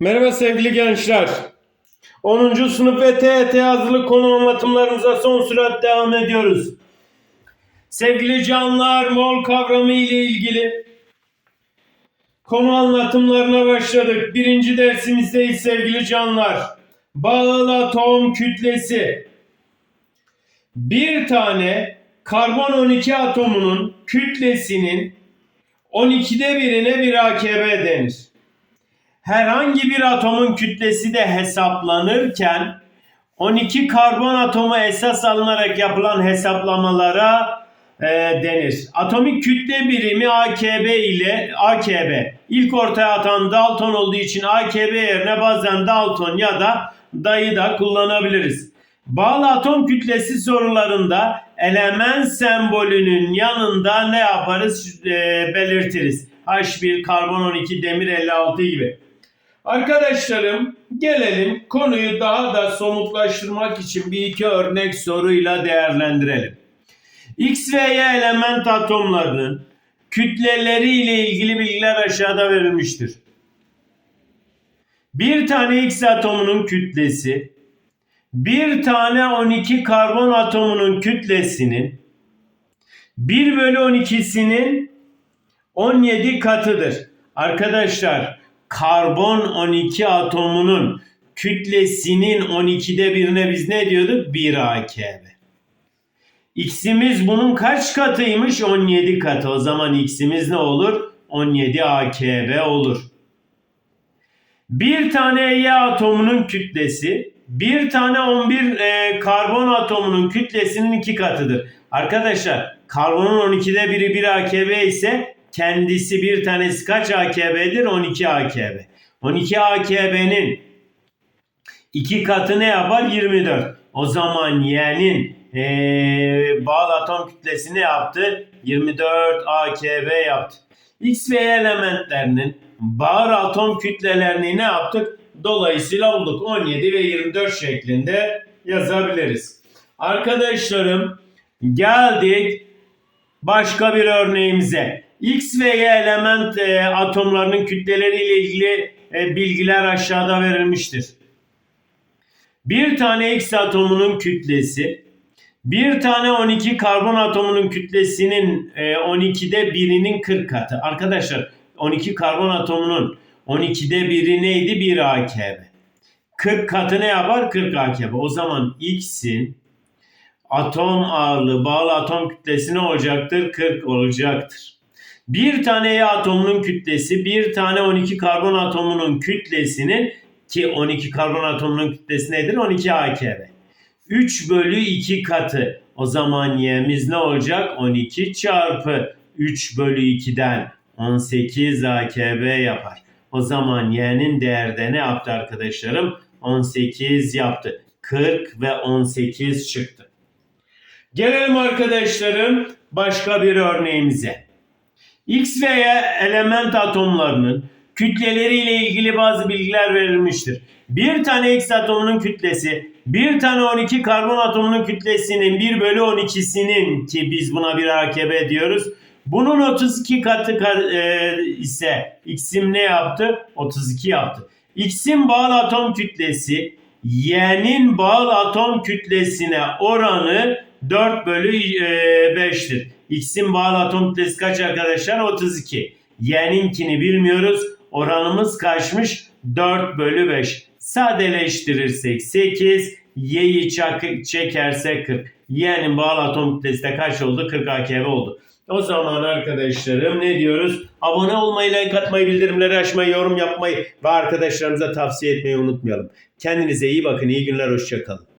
Merhaba sevgili gençler. 10. sınıf ve TET hazırlık konu anlatımlarımıza son sürat devam ediyoruz. Sevgili canlılar mol kavramı ile ilgili konu anlatımlarına başladık. Birinci dersimizdeyiz sevgili canlılar. Bağıl atom kütlesi. Bir tane karbon 12 atomunun kütlesinin 12'de birine bir AKB denir herhangi bir atomun kütlesi de hesaplanırken 12 karbon atomu esas alınarak yapılan hesaplamalara e, denir. Atomik kütle birimi AKB ile AKB. İlk ortaya atan Dalton olduğu için AKB yerine bazen Dalton ya da dayı da kullanabiliriz. Bağlı atom kütlesi sorularında element sembolünün yanında ne yaparız e, belirtiriz. H1 karbon 12 demir 56 gibi. Arkadaşlarım gelelim konuyu daha da somutlaştırmak için bir iki örnek soruyla değerlendirelim. X ve Y element atomlarının kütleleri ile ilgili bilgiler aşağıda verilmiştir. Bir tane X atomunun kütlesi bir tane 12 karbon atomunun kütlesinin 1 bölü 12'sinin 17 katıdır. Arkadaşlar karbon 12 atomunun kütlesinin 12'de birine biz ne diyorduk? 1 AKB. X'imiz bunun kaç katıymış? 17 katı. O zaman X'imiz ne olur? 17 AKB olur. Bir tane Y atomunun kütlesi bir tane 11 e, karbon atomunun kütlesinin iki katıdır. Arkadaşlar karbonun 12'de biri 1 AKB ise kendisi bir tanesi kaç AKB'dir? 12 AKB. 12 AKB'nin iki katı ne yapar? 24. O zaman Y'nin ee, bağlı atom kütlesi ne yaptı? 24 AKB yaptı. X ve Y elementlerinin bağır atom kütlelerini ne yaptık? Dolayısıyla bulduk. 17 ve 24 şeklinde yazabiliriz. Arkadaşlarım geldik başka bir örneğimize. X ve Y element e, atomlarının kütleleriyle ilgili e, bilgiler aşağıda verilmiştir. Bir tane X atomunun kütlesi, bir tane 12 karbon atomunun kütlesinin e, 12'de birinin 40 katı. Arkadaşlar 12 karbon atomunun 12'de biri neydi? 1 AKB. 40 katı ne yapar? 40 AKB. O zaman X'in atom ağırlığı, bağlı atom kütlesi ne olacaktır? 40 olacaktır. Bir tane Y atomunun kütlesi bir tane 12 karbon atomunun kütlesinin ki 12 karbon atomunun kütlesi nedir? 12 AKB. 3 bölü 2 katı. O zaman Y'miz ne olacak? 12 çarpı 3 bölü 2'den 18 AKB yapar. O zaman Y'nin değeri de ne yaptı arkadaşlarım? 18 yaptı. 40 ve 18 çıktı. Gelelim arkadaşlarım başka bir örneğimize. X ve Y element atomlarının kütleleriyle ilgili bazı bilgiler verilmiştir. Bir tane X atomunun kütlesi, bir tane 12 karbon atomunun kütlesinin 1 bölü 12'sinin ki biz buna bir AKB diyoruz. Bunun 32 katı e, ise X'im ne yaptı? 32 yaptı. X'in bağlı atom kütlesi Y'nin bağlı atom kütlesine oranı 4 bölü 5'tir. X'in bağlı atom kütlesi kaç arkadaşlar? 32. Y'ninkini bilmiyoruz. Oranımız kaçmış? 4 bölü 5. Sadeleştirirsek 8. Y'yi çekersek 40. Y'nin bağlı atom kütlesi de kaç oldu? 40 AKB oldu. O zaman arkadaşlarım ne diyoruz? Abone olmayı, like atmayı, bildirimleri açmayı, yorum yapmayı ve arkadaşlarımıza tavsiye etmeyi unutmayalım. Kendinize iyi bakın, iyi günler, hoşçakalın.